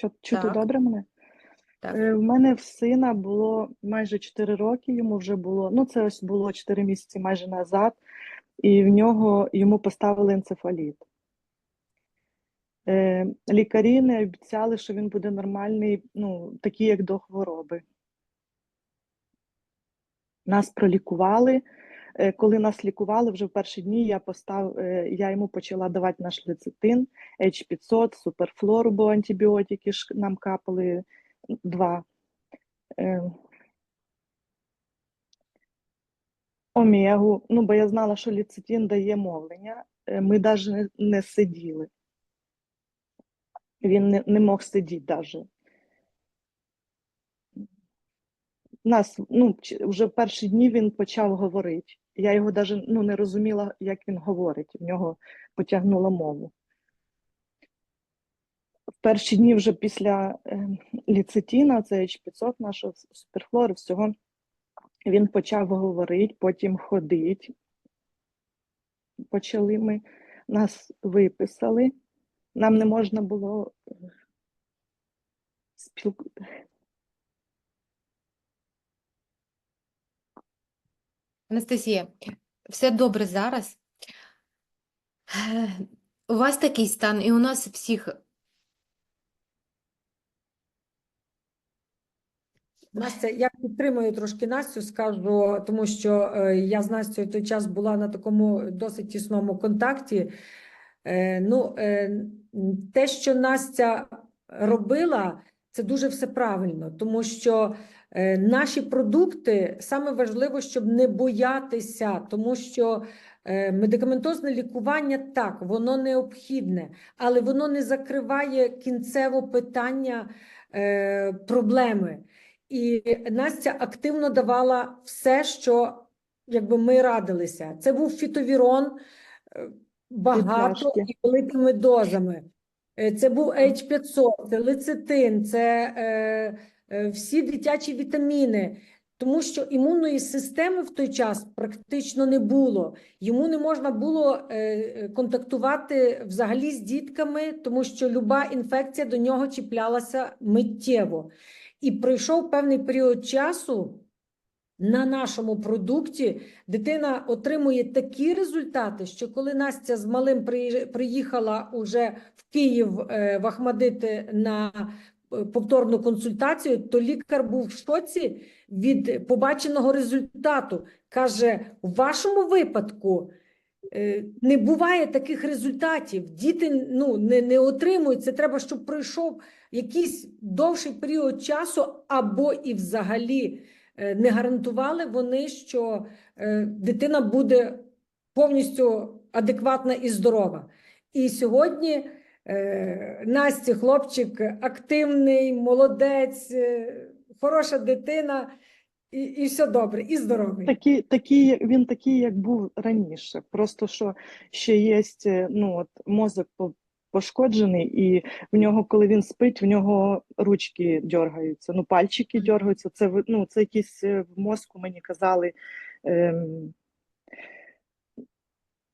Чу- Чути Так. добре мене? Так. Е, В мене в сина було майже 4 роки, йому вже було, ну це ось було 4 місяці майже назад, і в нього йому поставили енцефаліт. Е, Лікарі не обіцяли, що він буде нормальний, ну, такий, як до хвороби. Нас пролікували. Е, Коли нас лікували, вже в перші дні я постав, е, я йому почала давати наш лецитин, H500, суперфлору, бо антибіотики ж нам капали два. Е, Омегу, ну, бо я знала, що лецитин дає мовлення. Ми навіть не сиділи. Він не, не мог сидіти навіть. Нас, ну, вже в перші дні він почав говорити. Я його навіть ну, не розуміла, як він говорить. В нього потягнула мову. В перші дні вже після е, ліцетіна, це H500 нашого суперфлору, всього, він почав говорити, потім ходити. Почали ми, нас виписали. Нам не можна було е, Анастасія, все добре зараз. У вас такий стан, і у нас всіх. Настя, я підтримую трошки Настю, скажу, тому що е, я з Настю той час була на такому досить тісному контакті. Е, ну, е, те, що Настя робила, це дуже все правильно, тому що наші продукти саме важливо, щоб не боятися, тому що е, медикаментозне лікування так, воно необхідне, але воно не закриває кінцево питання е, проблеми. І Настя активно давала все, що якби ми радилися. Це був фітовірон е, багато і великими дозами. Е, Це був H500, це лецитин, це е, е, всі дитячі вітаміни. Тому що імунної системи в той час практично не було. Йому не можна було е, е, контактувати взагалі з дітками, тому що люба інфекція до нього чіплялася миттєво. І пройшов певний період часу. На нашому продукті дитина отримує такі результати, що коли Настя з малим приїхала уже в Київ е, в Ахмадити на е, повторну консультацію, то лікар був в шоці від побаченого результату. Каже: у вашому випадку е, не буває таких результатів. Діти ну, не, не отримують. Це треба, щоб пройшов якийсь довший період часу, або і взагалі е, не гарантували вони, що е, дитина буде повністю адекватна і здорова. І сьогодні Насті хлопчик активний, молодець, е, хороша дитина, і, і все добре, і здоровий. Такий, як- він такий, як був раніше. Просто що ще є ну, от, мозок пошкоджений, і в нього, коли він спить, в нього ручки дергаються, ну, пальчики дергаються. Це, ну, це якісь е, в мозку мені казали. Ем,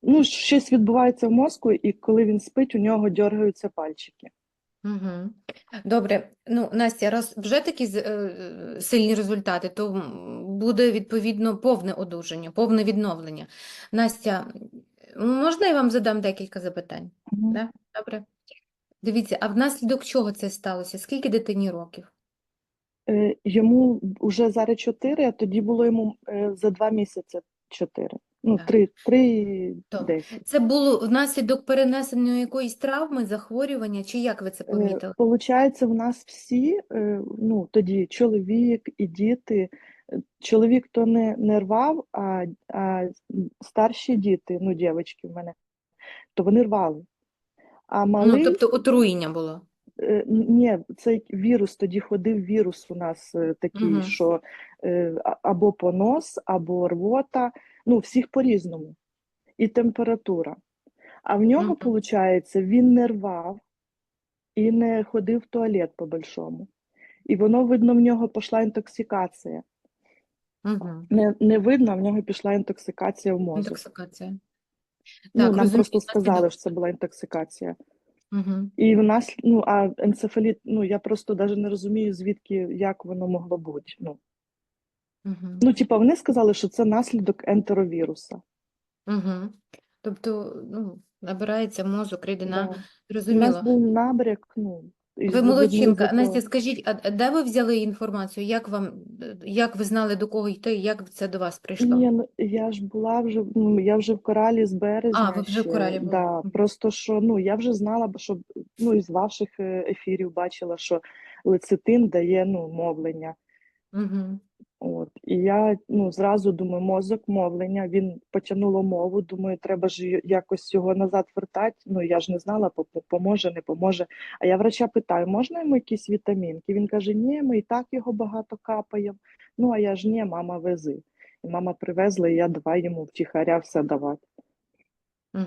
ну, щось відбувається в мозку, і коли він спить, у нього дергаються пальчики. Угу. Добре, ну, Настя, раз вже такі е, сильні результати, то буде відповідно повне одужання, повне відновлення. Настя, можна я вам задам декілька запитань? Мгм. Да? Добре. Дивіться, а внаслідок чого це сталося? Скільки дитині років? Е, Йому вже зараз 4, а тоді було йому е, за 2 місяці 4. Ну, Так. 3, 3 То 10. Це було внаслідок перенесеної якоїсь травми, захворювання, чи як ви це Е, помітили? Получається, в нас всі, е, ну, тоді чоловік і діти, е, чоловік то не, не рвав, а, а старші діти, ну, дівчатки в мене, то вони рвали. А Ну, тобто отруєння було. Е, ні, цей вірус, тоді ходив вірус у нас е, такий, Мгм. що е, або понос, або рвота, ну, всіх по-різному. І температура. А в нього, виходить, він не рвав і не ходив в туалет по-большому. І воно, видно, в нього пішла інтоксикація. Угу. Не, не видно, а в нього пішла інтоксикація в мозок. Інтоксикація. Ну, нам розумію, просто сказали, що це була інтоксикація. Угу. І в нас, ну, а енцефаліт, ну, я просто навіть не розумію, звідки, як воно могло бути. Ну, Угу. ну типа, вони сказали, що це наслідок ентеровіруса. Угу. Тобто, ну, набирається мозок, рідина. Да. У нас був набряк, ну, Ви молодчинка. Настя, скажіть, а де ви взяли інформацію? Як вам, як ви знали, до кого йти, як це до вас прийшло? Ні, ну, я ж була вже, ну, я вже в коралі з березня А, ви вже в коралі були. Да, просто що, ну, я вже знала, що, ну, із ваших е, ефірів бачила, що лецитин дає, ну, мовлення. Угу. От, і я ну, зразу думаю, мозок мовлення, він потягнуло мову, думаю, треба ж якось його назад вертати. Ну, я ж не знала, по- по- поможе, не поможе. А я врача питаю, можна йому якісь вітамінки? Він каже, ні, ми і так його багато капаємо. Ну, а я ж ні, мама, вези. І мама привезла, і я давай йому втіхаря все давати.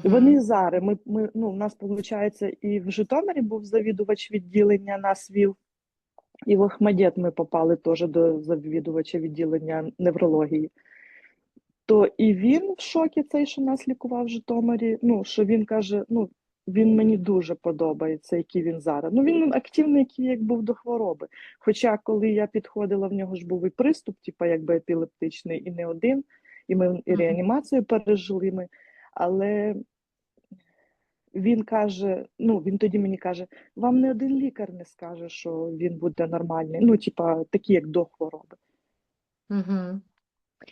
І Вони зараз. Ми, ми, ну, у нас, виходить, і в Житомирі був завідувач відділення, нас вів. І в Охмадет ми попали теж до завідувача відділення неврології. То і він в шокі цей, що нас лікував в Житомирі. Ну, що він каже, ну, він мені дуже подобається, який він зараз. Ну, він активний, який як був до хвороби. Хоча, коли я підходила, в нього ж був і приступ, типу, якби епілептичний, і не один, і ми і реанімацію пережили ми. Але він каже: ну, він тоді мені каже: вам не один лікар не скаже, що він буде нормальний. Ну, типа, такі, як до хвороби. Угу.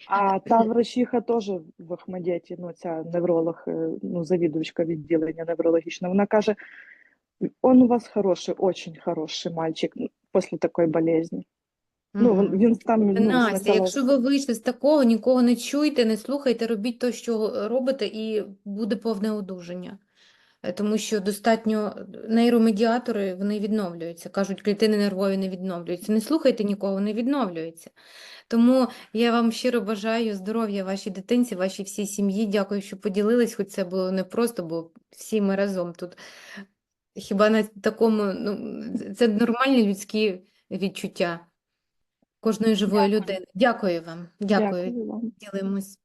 А та врачиха теж в Ахмадєті, ну, ця невролог, е, ну, завідувачка відділення неврологічного, вона каже: он у вас хороший, очень хороший мальчик після такої болезні. Ну, він, там ну, Настя, спочатку- якщо ви вийшли з такого, нікого не чуйте, не слухайте, робіть те, що робите, і буде повне одужання. Е, Тому що достатньо нейромедіатори, вони відновлюються. Кажуть, клітини нервові не відновлюються. Не слухайте нікого, вони відновлюються. Тому я вам щиро бажаю здоров'я вашій дитинці, вашій всій сім'ї. Дякую, що поділились, хоч це було непросто, бо всі ми разом тут. Хіба на такому, ну, це нормальні людські відчуття кожної живої людини. Дякую вам. Дякую. Дякую вам. Ділимось.